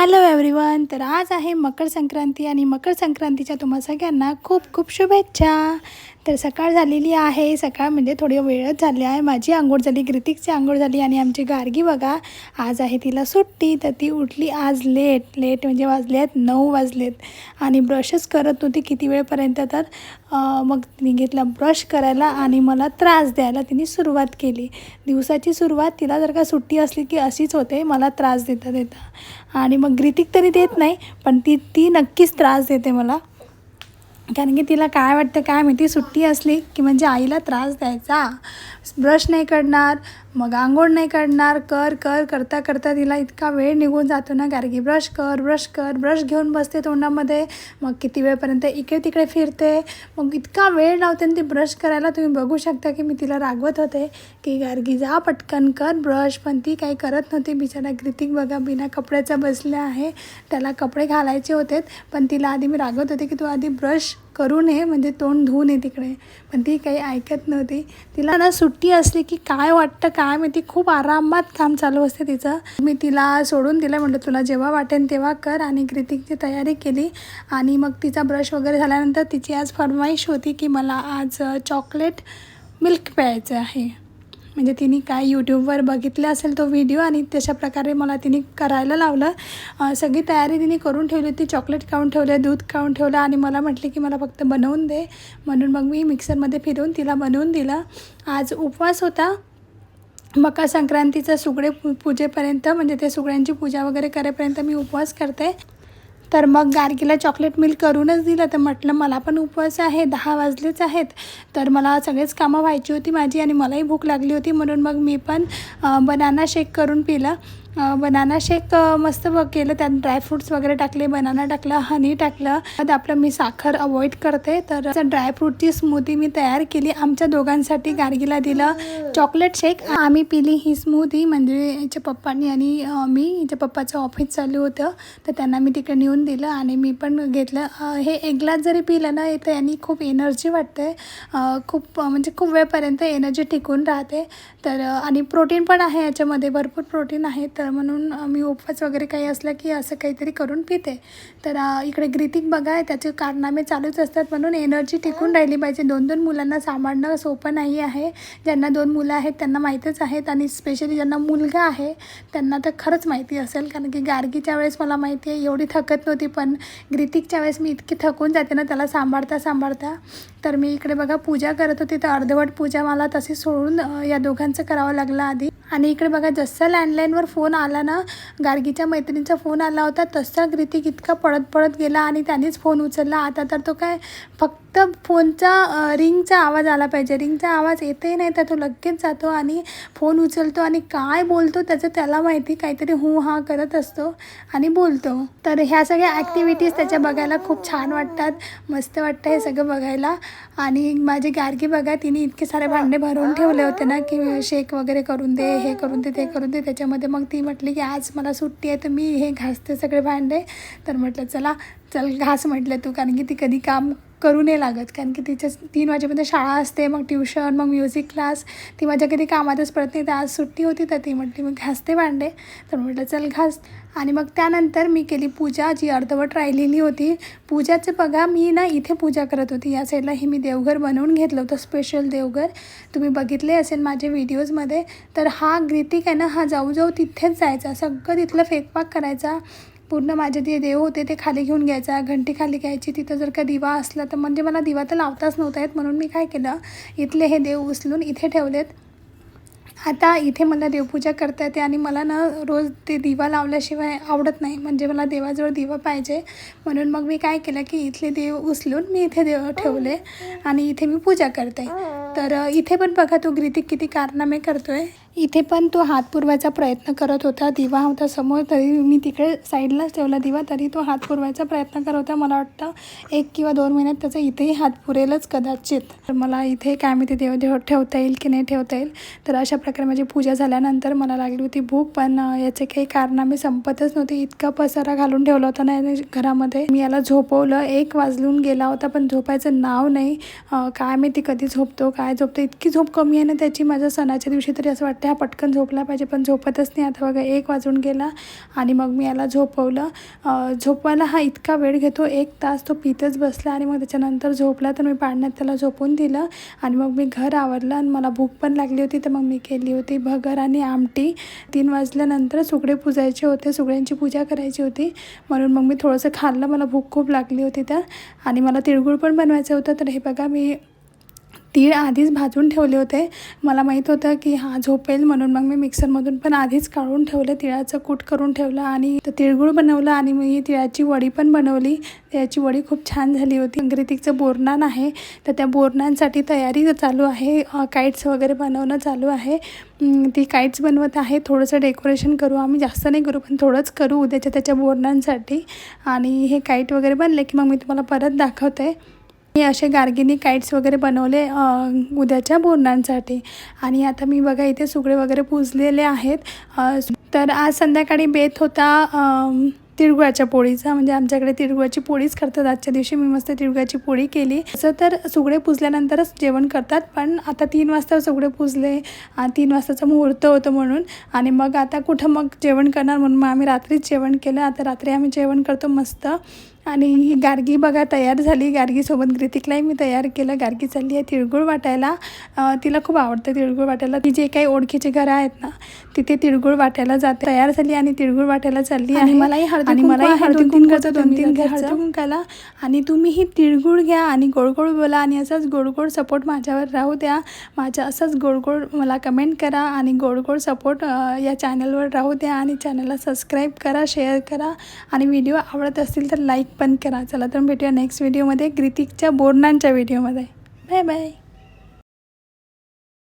Hello everyone तर आज आहे मकर संक्रांती आणि मकर संक्रांतीच्या तुम्हा सगळ्यांना खूप खूप शुभेच्छा. तर सकाळ झालेली आहे. सकाळ म्हणजे थोडी वेळच झाली आहे. माझी आंघोळ झाली ग्रितिकची आंघोळ झाली आणि आमची गार्गी बघा आज आहे तिला सुट्टी. तर ती उठली आज लेट लेट म्हणजे वाजले आहेत नऊ वाजलेत. आणि ब्रशच करत होती किती वेळपर्यंत तर मग तिने घेतला ब्रश करायला आणि मला त्रास द्यायला तिने सुरुवात केली. दिवसाची सुरुवात तिला जर का सुट्टी असली की अशीच होते मला त्रास देता देता आणि मग ग्रितिक तरी देत नाही पण ती ती नक्कीच त्रास देते मला. कारण की तिला काय वाटतं काय माहिती सुट्टी असली की म्हणजे आईला त्रास द्यायचा. ब्रश नाही करणार मग आंघोळ नाही करणार कर कर करता करता तिला इतका वेळ निघून जातो ना कारण की ब्रश कर ब्रश कर ब्रश घेऊन बसते तोंडामध्ये. मग किती वेळपर्यंत इकडे तिकडे फिरते? मग इतका वेळ लावते आणि ती ब्रश करायला. तुम्ही बघू शकता की मी तिला रागवत होते की गार्गी जा पटकन कर ब्रश. पण ती काही करत नव्हती. बिचारा कृतिक बघा बिना कपड्याचा बसल्या आहे. त्याला कपडे घालायचे होते पण तिला आधी मी रागवत होते की तू आधी ब्रश करू नये म्हणजे तोंड धुवू नये तिकडे. पण ती काही ऐकत नव्हती. तिला ना सुट्टी असली की काय वाटतं काय माहिती खूप आरामात काम चालू असते तिचं. मी तिला सोडून दिलं म्हटलं तुला जेव्हा वाटेल तेव्हा कर आणि कृतिकची तयारी केली. आणि मग तिचा ब्रश वगैरे झाल्यानंतर तिची आज फरमाईश होती की मला आज चॉकलेट मिल्क प्यायचं आहे. म्हणजे तिने काय यूट्यूबवर बघितलं असेल तो व्हिडिओ आणि तशा प्रकारे मला तिने करायला लावलं. सगळी तयारी तिने करून ठेवली होती. चॉकलेट खाऊन ठेवलं दूध खाऊन ठेवलं आणि मला म्हटले की मला फक्त बनवून दे. म्हणून मग मी मिक्सरमध्ये फिरवून तिला बनवून दिलं. आज उपवास होता. मकर संक्रांतीचं सुगडे पू पूजेपर्यंत म्हणजे ते सुगड्यांची पूजा वगैरे करेपर्यंत मी उपवास करते. तर मग गार्गीला चॉकलेट मिल्क करूनच दिलं. तर म्हटलं मला पण उपवास आहे दहा वाजलेच आहेत. तर मला सगळेच कामं व्हायची होती माझी आणि मलाही भूक लागली होती. म्हणून मग मी पण बनाना शेक करून पिलं. बनाना शेक मस्त बघ केलं. त्यात ड्रायफ्रूट्स वगैरे टाकले बनाना टाकलं हनी टाकलं. त्यात आपलं मी साखर अवॉइड करते. तर ड्रायफ्रूटची स्मूदी मी तयार केली. आमच्या दोघांसाठी गार्गीला दिलं चॉकलेट शेक आम्ही पिली ही स्मूदी म्हणजे याच्या पप्पांनी आणि मी हिच्या पप्पाचं ऑफिस चालू होतं. तर त्यांना मी तिकडे नेऊन दिलं आणि मी पण घेतलं. हे एक ग्लास जरी पिलं ना तर यांनी खूप एनर्जी वाटते. खूप म्हणजे खूप वेळपर्यंत एनर्जी टिकून राहते. तर आणि प्रोटीन पण आहे याच्यामध्ये. भरपूर प्रोटीन आहे तर म्हणून मी उपवास वगैरे काही असलं की असं काहीतरी करून पिते. तर इकडे ग्रितिक बघा त्याचे कारनामे चालूच असतात. म्हणून एनर्जी टिकून राहिली पाहिजे. दोन दोन मुलांना सांभाळणं सोपं नाही आहे. ज्यांना दोन मुलं आहेत त्यांना माहीतच आहेत. आणि स्पेशली ज्यांना मुलगा आहे त्यांना तर खरंच माहिती असेल. कारण की गार्गीच्या वेळेस मला माहिती आहे एवढी थकत नव्हती. पण ग्रितिकच्या वेळेस मी इतकी थकून जाते ना त्याला सांभाळता सांभाळता. तर मी इकडे बघा पूजा करत होती. तर अर्धवट पूजा मला तशी सोडून या दोघांचं करावं लागलं आधी. आणि इकडे बघा जसं लँडलाईनवर फोन आला ना गार्गीच्या मैत्रिणीचा फोन आला होता तसा ग्रितिक इतका पळत पळत गेला आणि त्यानेच फोन उचलला. आता तर तो काय फक्त फोनचा रिंगचा आवाज आला पाहिजे. रिंगचा आवाज येतही नाही तर तो लगेच जातो आणि फोन उचलतो आणि काय बोलतो त्याचं त्याला माहिती काहीतरी हू हा करत असतो आणि बोलतो. तर ह्या सगळ्या ॲक्टिव्हिटीज त्याच्या बघायला खूप छान वाटतात मस्त वाटतं हे सगळं बघायला. आणि माझी गार्गी बघा तिने इतके सारे भांडे भरून ठेवले होते ना की शेक वगैरे करून दे हे करून दे ते करून दे. त्याच्यामध्ये मग ती म्हटली की आज मला सुट्टी आहे तर मी हे घासते सगळे भांडे. तर म्हटलं चला चल घास म्हटलं तू. कारण की ती कधी काम करू नाही लागत. कारण की तिच्या तीन वाजेपर्यंत शाळा असते मग ट्युशन मग म्युझिक क्लास ती माझ्या कधी कामातच पडत नाही. तर आज सुट्टी होती तर ती म्हटली मग घासते भांडे. तर म्हटलं चल घास. आणि मग त्यानंतर मी केली पूजा जी अर्धवट राहिलेली होती. पूजाचं बघा मी ना इथे पूजा करत होती. या साईडला हे मी देवघर बनवून घेतलं होतं स्पेशल देवघर. तुम्ही बघितले असेल माझ्या व्हिडिओजमध्ये तर हा ग्रितिक आहे ना हा जाऊ जाऊ तिथेच जायचा. सगळं तिथलं फेकपाक करायचा. पूर्ण माझे जे देव होते ते खाली घेऊन घ्यायचा घंटी खाली घ्यायची तिथं जर का दिवा असला तर म्हणजे मला दिवा तर लावताच नव्हता येत. म्हणून मी काय केलं इथले हे देव उचलून इथे ठेवलेत. आता इथे मला देवपूजा करता येते आणि मला ना रोज ते दिवा लावल्याशिवाय आवडत नाही. म्हणजे मला देवाजवळ दिवा पाहिजे. म्हणून मग मी काय केलं की इथले देव उचलून मी इथे देव ठेवले आणि इथे मी पूजा करते. तर इथे पण बघा तो ग्रितिक किती कारनामे आहे इथे पण तो हात पुरवायचा प्रयत्न करत होता. दिवा होता समोर तरी मी तिकडे साईडलाच ठेवला दिवा तरी तो हात पुरवायचा प्रयत्न करत होता. मला वाटतं एक किंवा दोन महिन्यात त्याचा इथेही हात पुरेलच कदाचित. तर मला इथे काय माहिती देव देव ठेवता येईल की नाही ठेवता येईल. तर अशा प्रकारे माझी पूजा झाल्यानंतर मला लागली होती भूक पण याचे काही कारनामे संपतच नव्हते. इतका पसारा घालून ठेवला होता ना घरामध्ये. मी याला झोपवलं एक वाजलून गेला होता पण झोपायचं नाव नाही. काय मी ती कधी झोपतो काय झोपतो. इतकी झोप कमी आहे ना त्याची माझ्या सणाच्या दिवशी तरी असं वाटतं हा पटकन झोपला पाहिजे पण झोपतच नाही. आता बघा एक वाजून गेला आणि मग मी याला झोपवलं. झोपवायला हा इतका वेळ घेतो एक तास तो पितच बसला आणि मग त्याच्यानंतर झोपला तर मी पाळण्यात त्याला झोपून दिलं आणि मग मी घर आवरलं आणि मला भूक पण लागली होती तर मग मी केली होती भगर आणि आमटी. तीन वाजल्यानंतर सुगडे पुजायचे होते सुगड्यांची पूजा करायची होती. म्हणून मग मी थोडंसं खाल्लं मला भूक खूप लागली होती तर आणि मला तिळगुळ पण बनवायचं होतं. तर हे बघा मी तीळ आधीच भाजून ठेवले होते. मला माहीत होतं की हा झोपेल म्हणून. मग मी मिक्सरमधून पण आधीच काढून ठेवलं. तिळाचं कूट करून ठेवलं आणि तिळगुळ बनवलं आणि मी तिळाची वडी पण बनवली. त्याची वडी खूप छान झाली होती. ग्रितिकचं बोरनान आहे. तर त्या बोरनांसाठी तयारी चालू आहे. काईट्स वगैरे बनवणं चालू आहे. ती काईट्स बनवत आहे. थोडंसं डेकोरेशन करू आम्ही. जास्त नाही करू पण थोडंच करू उद्याच्या त्याच्या बोरणांसाठी आणि हे काईट वगैरे बनले की मग मी तुम्हाला परत दाखवते. मी असे गार्गिनी काईट्स वगैरे बनवले उद्याच्या बोरणांसाठी. आणि आता मी बघा इथे सुगडे वगैरे पुजलेले आहेत. तर आज संध्याकाळी बेत होता तिळगुळाच्या पोळीचा. म्हणजे आमच्याकडे तिळगुळाची पोळीच करतात. आजच्या दिवशी मी मस्त तिळगुळाची पोळी केली. असं तर सुगडे पुजल्यानंतरच जेवण करतात पण आता तीन वाजता सुगडे पुजले. तीन वाजताचं मुहूर्त होतं म्हणून. आणि मग आता कुठं मग जेवण करणार म्हणून मग आम्ही रात्रीच जेवण केलं. आता रात्री आम्ही जेवण करतो मस्त. आणि ही गार्गी बघा तयार झाली. गार्गीसोबत ग्रितिकलाही मी तयार केलं. गार्गी चालली आहे तिळगुळ वाटायला. तिला खूप आवडतं तिळगुळ वाटायला. ती जे काही ओळखीचे घरं आहेत ना तिथे तिळगुळ वाटायला जाते. तयार झाली आणि तिळगुळ वाटायला चालली आणि मलाही हळदी आणि मलाही हळदी दोन तीन कुंकूचं घरचं, दोन तीन घरचं. हळदी कुंकाला. आणि तुम्हीही तिळगुळ घ्या आणि गोडगोड बोला आणि असाच गोडगोड सपोर्ट माझ्यावर राहू द्या. माझ्या असंच गोडगोड मला कमेंट करा आणि गोडगोड सपोर्ट या चॅनलवर राहू द्या. आणि चॅनलला सबस्क्राईब करा शेअर करा. आणि व्हिडिओ आवडत असतील तर लाईक पण करा. चला तर भेटूया नेक्स्ट व्हिडिओमध्ये ग्रितिकच्या बोरणांच्या व्हिडिओमध्ये बाय बाय